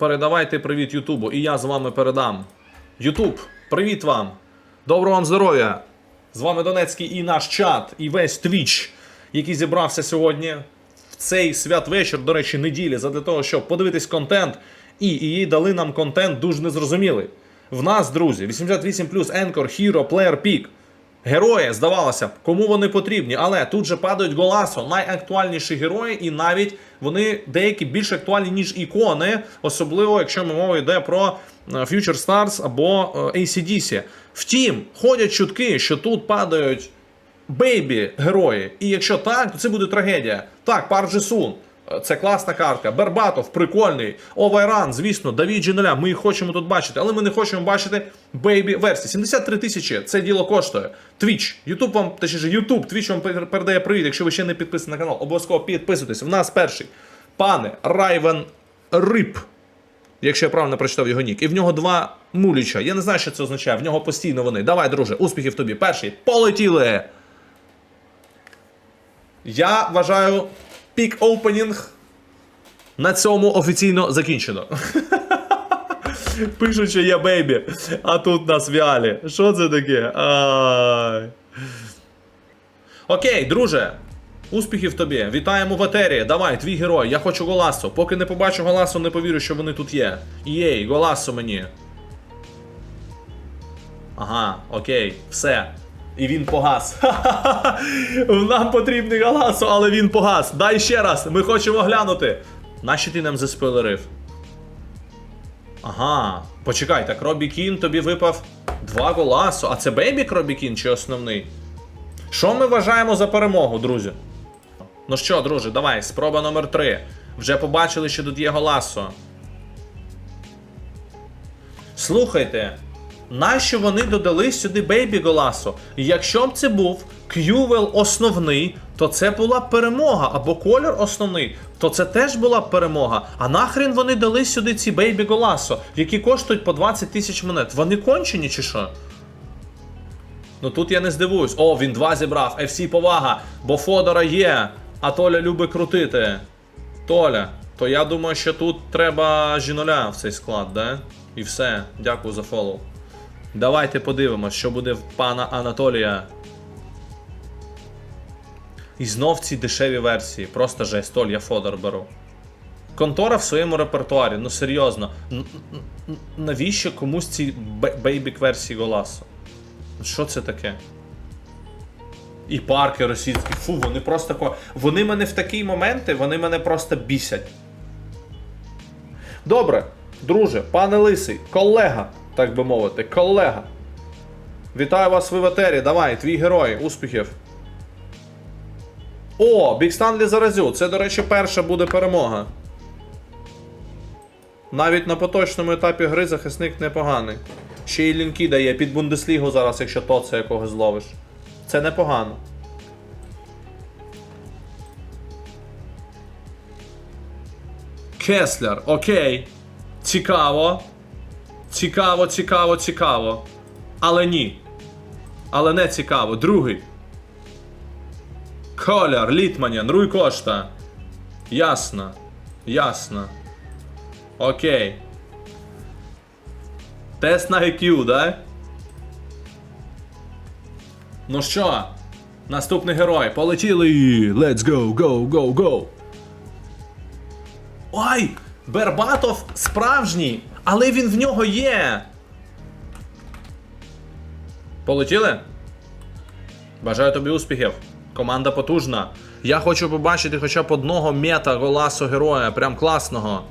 передавайте привіт Ютубу, і я з вами передам. Ютуб, привіт вам! Доброго вам здоров'я! З вами Донецький і наш чат, і весь твіч, який зібрався сьогодні в цей святвечір, до речі, неділі, задля того, щоб подивитись контент. І її дали нам контент дуже незрозумілий. В нас, друзі, 88 Anchor, Hero, Player Pick. Герої, здавалося б, кому вони потрібні, але тут же падають Голасо, найактуальніші герої, і навіть вони деякі більш актуальні, ніж ікони, особливо якщо мова йде про е, Future Stars або е, ACDC. Втім, ходять чутки, що тут падають бейбі герої. І якщо так, то це буде трагедія. Так, Парджі Сун. Це класна картка. Бербатов, прикольний. Овайран, звісно, Давід Джинуля. Ми їх хочемо тут бачити, але ми не хочемо бачити бейбі версії. 73 тисячі це діло коштує. Твіч, Ютуб вам, точніше, Ютуб, Твіч вам передає привіт. Якщо ви ще не підписані на канал, обов'язково підписуйтесь. В нас перший пане Райвен Рип. Якщо я правильно прочитав його нік. І в нього два муліча. Я не знаю, що це означає. В нього постійно вони. Давай, друже, успіхів тобі. Перший. Полетіли! Я вважаю пік опенінг на цьому офіційно закінчено. Пишуть, що є бейбі, а тут нас віалі. Що це таке? Ай. Окей, друже. Успіхів тобі. Вітаємо в етері. Давай, твій герой. Я хочу Голасо. Поки не побачу Голасо, не повірю, що вони тут є. Єй, Голасо мені. Ага, окей, все. І він погас. Нам потрібний Галасо, але він погас. Дай ще раз, ми хочемо глянути. Нащо ти нам заспойлерив? Ага, почекай, так Робі Кін тобі випав два голасу. А це Бейбік Робі Кін чи основний? Що ми вважаємо за перемогу, друзі? Ну що, друже, давай, спроба номер 3. Вже побачили, що тут є голасо. Слухайте, нащо вони додали сюди Бейбі Голасо? Якщо б це був К'ювел основний, то це була перемога, або колір основний, то це теж була перемога. А нахрен вони дали сюди ці Бейбі Голасо, які коштують по 20 тисяч монет. Вони кончені чи що? Ну тут я не здивуюсь. О, він два зібрав. FC повага, бо Фодора є, а Толя любить крутити. Толя, то я думаю, що тут треба жіноля в цей склад, да? І все. Дякую за фоллоу. Давайте подивимось, що буде в пана Анатолія. І знов ці дешеві версії. Просто жесть, Толь, я Фодор беру. Контора в своєму репертуарі, ну серйозно. Навіщо комусь ці бейбік версії Голасу? Що це таке? І парки російські. Фу, вони просто ко. Вони мене в такі моменти, вони мене просто бісять. Добре, друже, пане Лисий, колега, так би мовити, колега. Вітаю вас в етері, давай, твій герой, успіхів. О, Бікстанлі Заразю. Це, до речі, перша буде перемога. Навіть на поточному етапі гри захисник непоганий. Ще й лінки дає під Бундеслігу зараз, якщо то це якогось зловиш. Це непогано. Кеслер, окей. Цікаво. Цікаво, цікаво, цікаво. Але ні. Але не цікаво. Другий. Коляр, Літманян, Руй Кошта. Ясно. Ясно. Окей. Тест на IQ, да? Ну що? Наступний герой. Полетіли. Let's go, go, go, go. Ой! Бербатов справжній, але він в нього є. Полетіли? Бажаю тобі успіхів. Команда потужна. Я хочу побачити хоча б одного мета голасу героя, прям класного.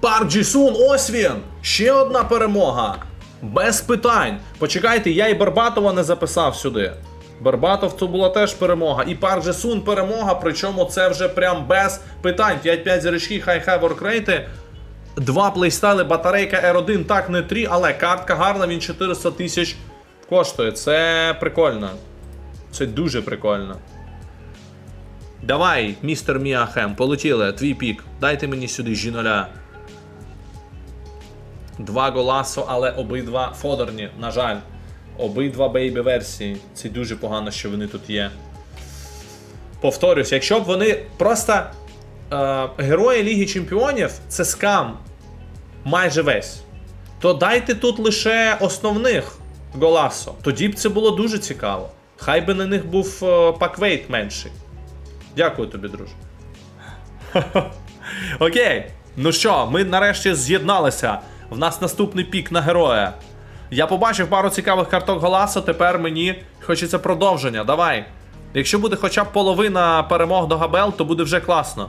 Парк Джісун, ось він! Ще одна перемога. Без питань. Почекайте, я і Барбатова не записав сюди. Барбатов це була теж перемога. І Парк Джесун перемога, причому це вже прям без питань. 5-5 зірочки, хай-хай воркрейти. Два плейстайли, батарейка R1, так не 3, але картка гарна, він 400 тисяч коштує. Це прикольно. Це дуже прикольно. Давай, містер Міахем, полетіли, твій пік. Дайте мені сюди жіноля. Два голасо, але обидва фодорні, на жаль. Обидва бейбі версії. Це дуже погано, що вони тут є. Повторюсь, якщо б вони просто. Е, герої Ліги Чемпіонів це скам. Майже весь, то дайте тут лише основних голасо. Тоді б це було дуже цікаво. Хай би на них був паквейт менший. Дякую тобі, друже. Окей. Ну що, ми нарешті з'єдналися. В нас наступний пік на героя. Я побачив пару цікавих карток Голасо, тепер мені хочеться продовження. Давай. Якщо буде хоча б половина перемог до Габел, то буде вже класно.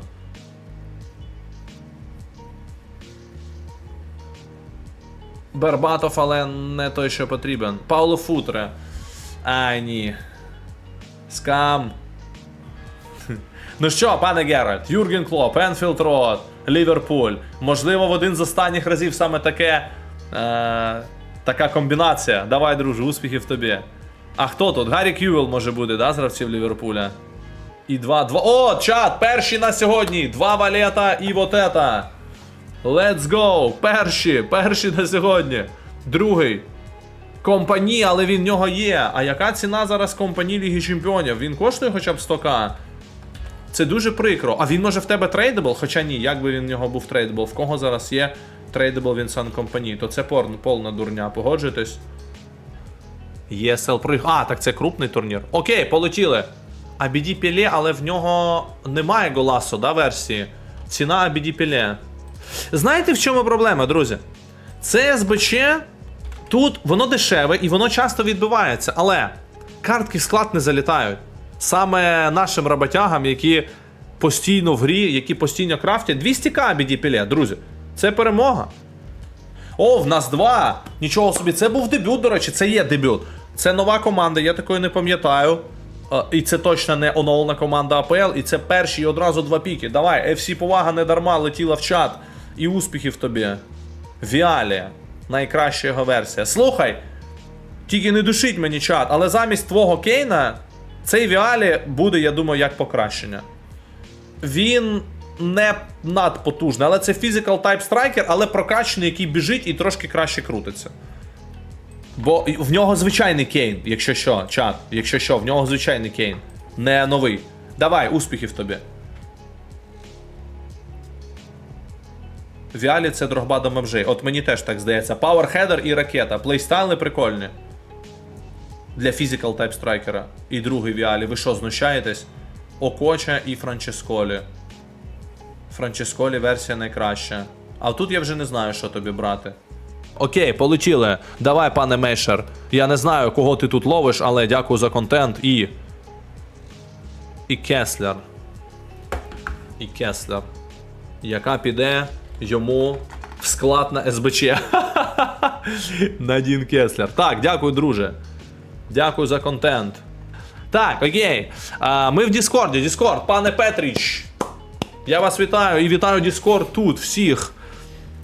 Бербатов, але не той, що потрібен. Пауло Футре. Ай, ні. Скам. Ну що, пане Геральт, Юрген Клоп, Енфілд Рот, Ліверпуль. Можливо, в один з останніх разів саме таке. Е, така комбінація. Давай, друже, успіхів тобі. А хто тут? Гаррі Кювел може бути, да, з гравців Ліверпуля? І два, два. О, чат! Перші на сьогодні! Два валета і вот это. Let's go! Перші! Перші на сьогодні. Другий. Компані, але він в нього є. А яка ціна зараз компані Ліги Чемпіонів? Він коштує хоча б 100к? Це дуже прикро. А він може в тебе трейдабл? Хоча ні, як би він в нього був трейдабл. В кого зараз є трейдабл Вінсан Компані? То це порн, повна дурня, погоджуєтесь? ЄСЛ приг. А, так це крупний турнір. Окей, полетіли. ABD Піле, але в нього немає голасу, да, версії. Ціна ABD Піле. Знаєте, в чому проблема, друзі? Це СБЧ тут воно дешеве і воно часто відбивається, але картки в склад не залітають. Саме нашим роботягам, які постійно в грі, які постійно крафтять 200к ABD Піле, друзі. Це перемога. О, в нас два. Нічого собі, це був дебют, до речі, це є дебют. Це нова команда, я такої не пам'ятаю. І це точно не оновлена команда АПЛ, і це перші одразу два піки. Давай, FC повага не дарма летіла в чат. І успіхів тобі. Віалі. Найкраща його версія. Слухай, тільки не душить мені чат, але замість твого Кейна цей Віалі буде, я думаю, як покращення. Він не надпотужний, але це Physical Type Striker, але прокачаний, який біжить і трошки краще крутиться. Бо в нього звичайний Кейн, якщо що, чат, якщо що, в нього звичайний Кейн. Не новий. Давай, успіхів тобі. Віалі це дрогба до мевжей. От мені теж так здається. Power і ракета. Плейстайли прикольні. Для Physical Type Strikera. І другий Віалі. Ви що, знущаєтесь? Окоча і Франческолі. Франческолі версія найкраща. А тут я вже не знаю, що тобі брати. Окей, полетіли. Давай, пане Мейшер. Я не знаю, кого ти тут ловиш, але дякую за контент і. І Кеслер. І Кеслер. Яка піде йому в склад на СБЧ. Надін Кеслер. Так, дякую, друже. Дякую за контент. Так, окей. А, ми в Діскорді. Діскорд, пане Петріч. Я вас вітаю і вітаю Діскорд тут, всіх.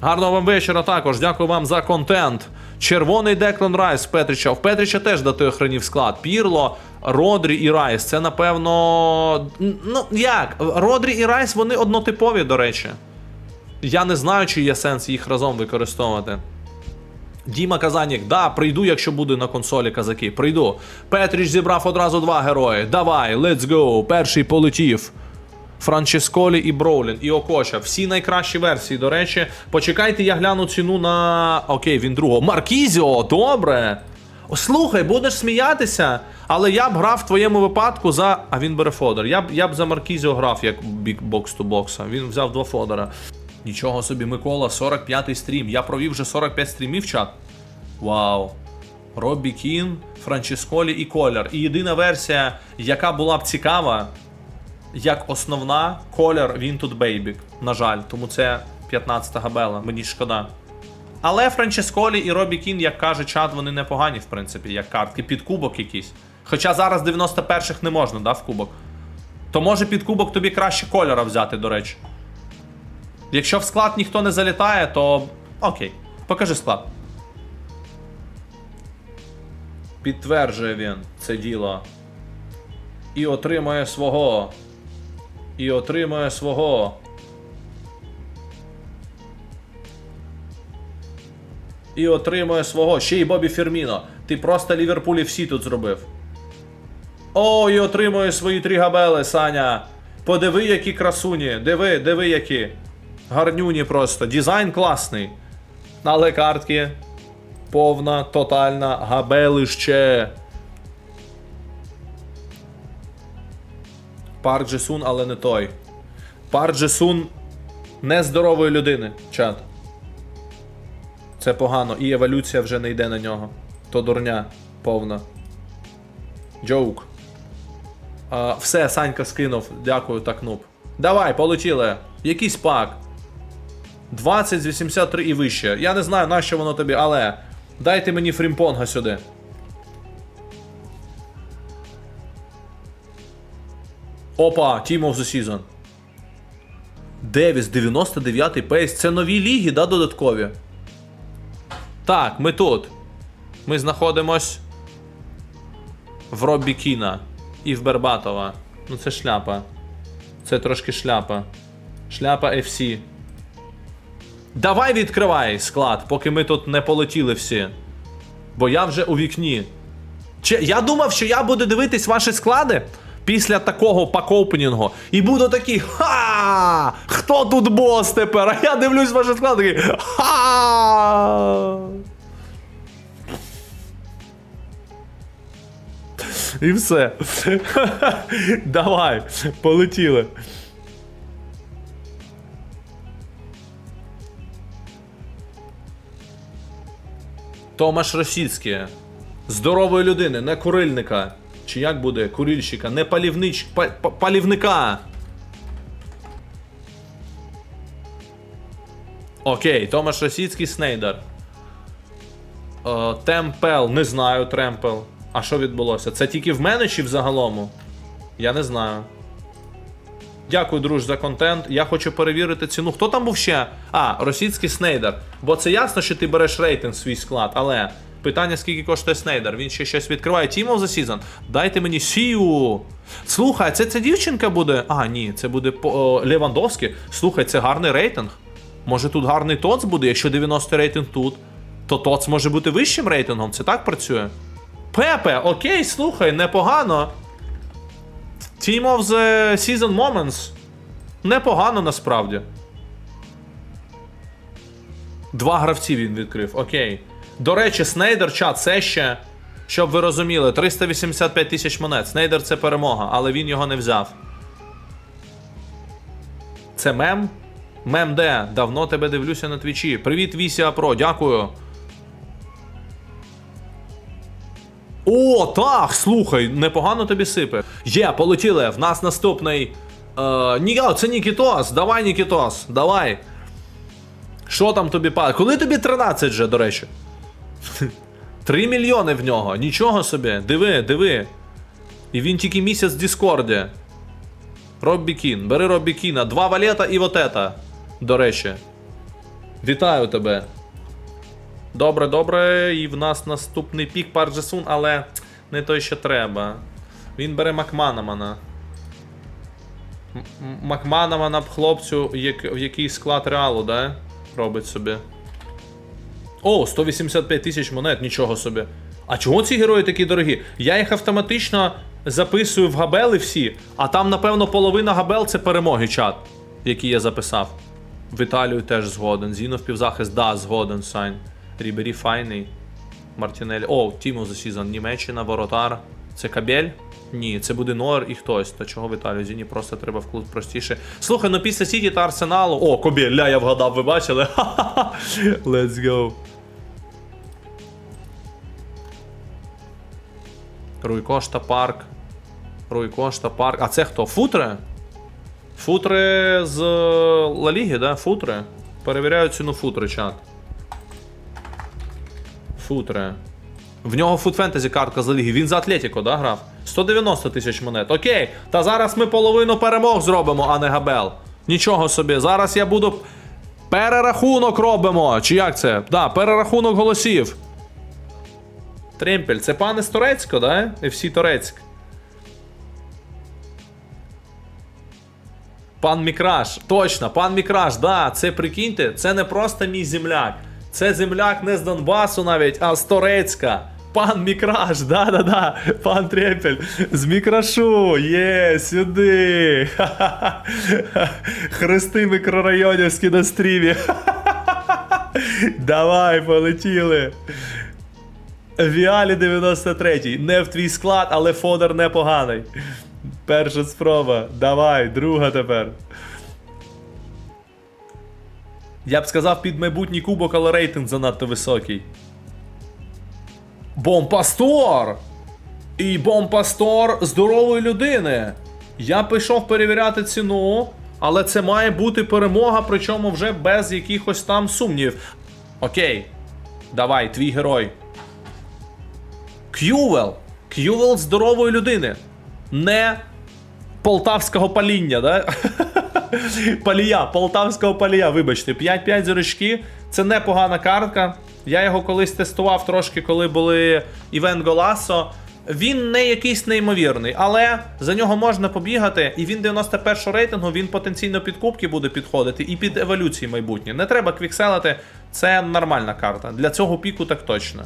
Гарного вам вечора також. Дякую вам за контент. Червоний Деклан Райс Петрича. В Петрича теж дати охранів склад. Пірло, Родрі і Райс. Це напевно. Ну як? Родрі і Райс вони однотипові, до речі. Я не знаю, чи є сенс їх разом використовувати. Діма Казанік, да, прийду, якщо буде на консолі казаки. Прийду. Петріч зібрав одразу два герої. Давай, let's go. Перший полетів. Франческолі і Броулін, і Окоча. Всі найкращі версії, до речі. Почекайте, я гляну ціну на. Окей, він другого. Маркізіо, добре. О, слухай, будеш сміятися, але я б грав в твоєму випадку за. А він бере фодер. Я б я б за Маркізіо грав як бік бокс ту бокса. Він взяв два фодера. Нічого собі, Микола, 45-й стрім. Я провів вже 45 стрімів чат. Вау. Роббі Кін, Франческолі і Коляр. І єдина версія, яка була б цікава, як основна, Коляр, він тут бейбік. На жаль, тому це 15-та габела, мені шкода. Але Франческолі і Робі Кін, як каже чат, вони непогані, в принципі, як картки, під кубок якийсь. Хоча зараз 91-х не можна, да, в кубок. То може під кубок тобі краще кольора взяти, до речі. Якщо в склад ніхто не залітає, то окей. Покажи склад. Підтверджує він це діло. І отримує свого. І отримує свого. І отримує свого. Ще й Бобі Ферміно. Ти просто Ліверпулі всі тут зробив. О, і отримує свої три габели, Саня. Подиви, які красуні. Диви, диви, які. Гарнюні просто. Дизайн класний. Але картки повна, тотальна габелище. Парк Джесун, але не той. Парк Джесун нездорової людини, чат. Це погано, і еволюція вже не йде на нього. То дурня повна. Джоук. Все, Санька скинув. Дякую, так нуб. Давай, полетіли. Якийсь пак. 20 з 83 і вище. Я не знаю, на що воно тобі, але. Дайте мені фрімпонга сюди. Опа, Team of the Season. Девіс, 99-й пейс. Це нові ліги, да, додаткові? Так, ми тут. Ми знаходимось в Роббі Кіна і в Бербатова. Ну це шляпа. Це трошки шляпа. Шляпа FC. Давай відкривай склад, поки ми тут не полетіли всі. Бо я вже у вікні. Че, я думав, що я буду дивитись ваші склади після такого пак-опенінгу. І буду такий ха! Хто тут бос тепер? А я дивлюсь ваші склади такий ха! І все. Давай, полетіли. Томаш Росіцький. Здорової людини, не курильника. Чи як буде? Курильщика, не палівнич... па- па- палівника. Окей, Томаш Росіцький Снейдер. Е, Темпел, не знаю, Тремпел. А що відбулося? Це тільки в мене чи в загалому? Я не знаю. Дякую, друж, за контент. Я хочу перевірити ціну. Хто там був ще? А, російський Снейдер. Бо це ясно, що ти береш рейтинг свій склад, але питання, скільки коштує Снейдер? Він ще щось відкриває. Of the Season. Дайте мені сію. Слухай, це ця дівчинка буде. А, ні, це буде по- Левандовський. Слухай, це гарний рейтинг. Може тут гарний ТОЦ буде, якщо 90 рейтинг тут, то ТОЦ може бути вищим рейтингом. Це так працює? Пепе, окей, слухай, непогано. Team of the Season Moments. Непогано насправді. Два гравці він відкрив, окей. До речі, Снейдер чат, це ще, щоб ви розуміли, 385 тисяч монет. Снейдер це перемога, але він його не взяв. Це мем? Мем де? Давно тебе дивлюся на твічі. Привіт, Вісія Про, дякую. О, так, слухай, непогано тобі сипе. Є, полетіли. В нас наступний. Е, ні, це Нікітос. Давай, Нікітос, давай. Що там тобі падає? Коли тобі 13 же, до речі? 3 мільйони в нього. Нічого собі. Диви, диви. І він тільки місяць в Діскорді. Роббі Кін. Бери Роббі Кіна. Два валета і вот ета. До речі. Вітаю тебе. Добре, добре, і в нас наступний пік Парджесун, але не той, що треба. Він бере Макманамана. Макманамана б хлопцю, як, в який склад реалу, да? Робить собі. О, 185 тисяч монет, нічого собі. А чого ці герої такі дорогі? Я їх автоматично записую в габели всі, а там, напевно, половина габел це перемоги чат, які я записав. В Італію теж згоден. Зінов півзахист, да, згоден, Сань. Рібері файний. Мартінелі. О, Тімо за Сізон. Німеччина, Воротар. Це Кабель? Ні, це буде Нойер і хтось. Та чого в? Зіні просто треба в клуб простіше. Слухай, ну після Сіті та Арсеналу. О, Кобель, ля, я вгадав, ви бачили? Ха-ха-ха. Let's go. Руйкошта парк. Руйкошта парк. А це хто? Футре? Футре з Ла Ліги, да? Футре. Перевіряю ціну футре, чат. Футре. В нього фут фентезі картка з Ла Ліги. Він за Атлетіко, да, грав? 190 тисяч монет. Окей. Та зараз ми половину перемог зробимо, а не габел. Нічого собі. Зараз я буду. Перерахунок робимо. Чи як це? Да, перерахунок голосів. Тремпель, це пане з Турецька, да? FC Турецьк. Пан Мікраш, точно, пан Мікраш, да, це прикиньте, це не просто мій земляк. Це земляк не з Донбасу навіть, а з Торецька. Пан Мікраш, да-да-да, пан Трепель, з Мікрашу, є, сюди. Хрести мікрорайонівські на стрімі. Давай, полетіли. Віалі 93. Не в твій склад, але фодер непоганий. Перша спроба. Давай, друга тепер. Я б сказав під майбутній кубок, але рейтинг занадто високий. Бомпастор! І бомпастор здорової людини. Я пішов перевіряти ціну, але це має бути перемога, причому вже без якихось там сумнівів. Окей, давай, твій герой. К'ювел. К'ювел здорової людини. Не полтавського паління, да? Палія, полтавського палія, вибачте, 5-5 зірочки. Це непогана картка. Я його колись тестував трошки, коли були івент Голасо. Він не якийсь неймовірний, але за нього можна побігати, і він 91 рейтингу, він потенційно під кубки буде підходити і під еволюції майбутнє. Не треба квікселити, це нормальна карта. Для цього піку так точно.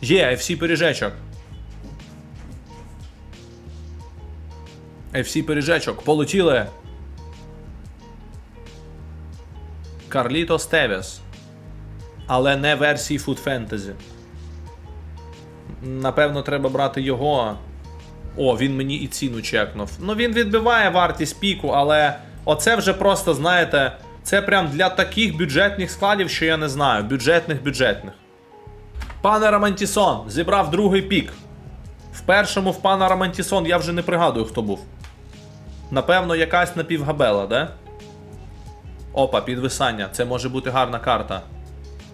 Є, FC пиріжечок. FC пиріжечок, полетіли. Карліто Стевес. Але не версії Food Fantasy. Напевно, треба брати його. О, він мені і ціну чекнув. Ну він відбиває вартість піку, але оце вже просто, знаєте, це прям для таких бюджетних складів, що я не знаю. Бюджетних бюджетних. Пане Романтісон зібрав другий пік. В першому в пана Романтісон я вже не пригадую, хто був. Напевно, якась напівгабела, да? Опа, підвисання. Це може бути гарна карта.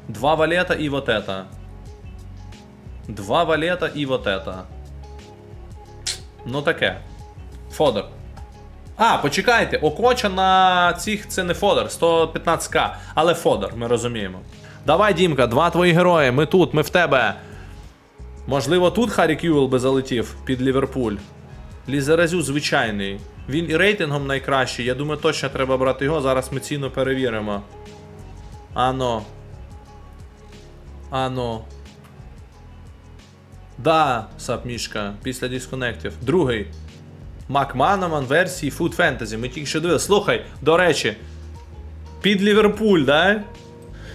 Два валета і вот это. Два валета і вот это. Ну таке. Фодор. А, почекайте, окоча на цих це не Фодор, 115к, але Фодор, ми розуміємо. Давай, Дімка, два твої герої, ми тут, ми в тебе. Можливо, тут Харі Кювел би залетів під Ліверпуль. Лізеразю звичайний. Він і рейтингом найкращий. Я думаю, точно треба брати його. Зараз ми ціну перевіримо. Ано. Ано. Да, Сапмішка, після дисконектів. Другий. Макманаман версії Food Fantasy. Ми тільки що дивилися. Слухай, до речі, під Ліверпуль, да?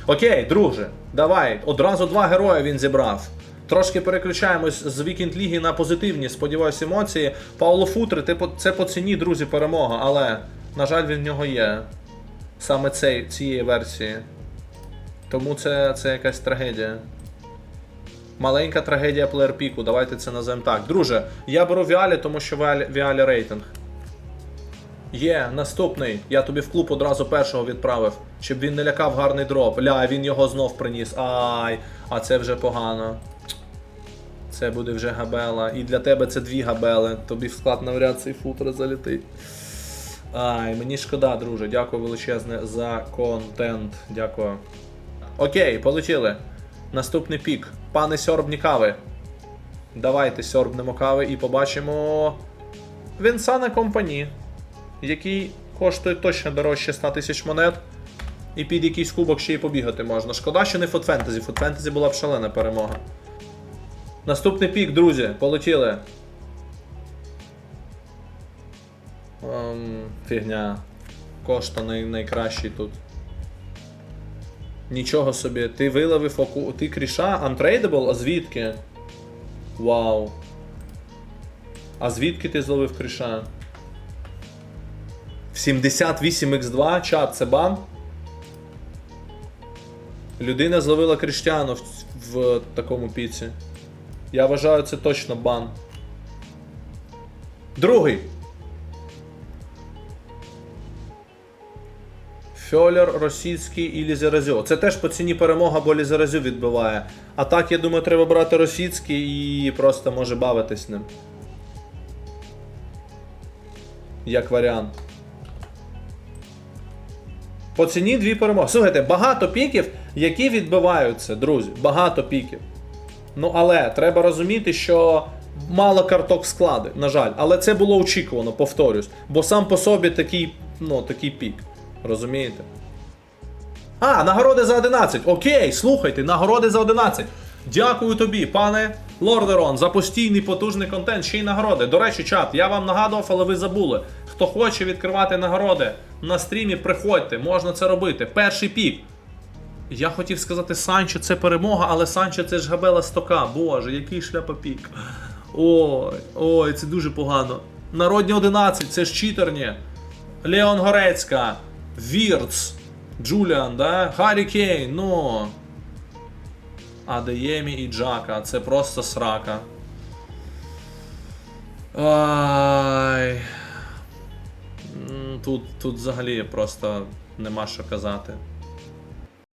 Окей, друже, давай. Одразу два герої він зібрав. Трошки переключаємось з Вікінд Ліги на позитивні, сподіваюсь, емоції. Пауло Футри, це по ціні, друзі, перемога, але, на жаль, він в нього є. Саме цей, цієї версії. Тому це, це якась трагедія. Маленька трагедія плеєр-піку, давайте це називаємо так. Друже, я беру Віалі, тому що Віалі, Віалі рейтинг. Є, наступний. Я тобі в клуб одразу першого відправив, щоб він не лякав гарний дроп. Ля, він його знов приніс. Ай, а це вже погано. Це буде вже габела. І для тебе це дві габели. Тобі в склад навряд цей футер залетить. Ай, мені шкода, друже. Дякую величезне за контент. Дякую. Окей, полетіли. Наступний пік. Пане сьорбні кави. Давайте сьорбнемо кави і побачимо. Вінсана Компані, який коштує точно дорожче 100 тисяч монет. І під якийсь кубок ще й побігати можна. Шкода, що не. Food Fantasy була б шалена перемога. Наступний пік, друзі, полетіли. Ем, фігня. Кошта най- найкращий тут. Нічого собі, ти виловив оку. Ти кріша? Untradeable? А звідки? Вау. А звідки ти зловив кріша? 78x2 чат це бан. Людина зловила Кріштіану в, в такому піці. Я вважаю, це точно бан. Другий. Фьолер, Російський і Лізеразю. Це теж по ціні перемога, бо Лізеразю відбиває. А так, я думаю, треба брати Російський і просто може бавитись ним. Як варіант. По ціні дві перемоги. Слухайте, багато піків, які відбиваються, друзі. Багато піків. Ну, але треба розуміти, що мало карток склади, на жаль. Але це було очікувано, повторюсь. Бо сам по собі такий, ну, такий пік. Розумієте? А, нагороди за 11. Окей, слухайте, нагороди за 11. Дякую тобі, пане Лордерон, за постійний потужний контент, ще й нагороди. До речі, чат, я вам нагадував, але ви забули. Хто хоче відкривати нагороди на стрімі, приходьте, можна це робити. Перший пік. Я хотів сказати Санчо це перемога, але Санчо це ж Габела Стока. Боже, який шляпопік. Ой, ой, це дуже погано. Народні 11, це ж читерні. Леон Горецька, Вірц, Джуліан, да? Харі Кейн, ну. Адеємі і Джака. Це просто срака. Ай. Тут, тут взагалі просто нема що казати.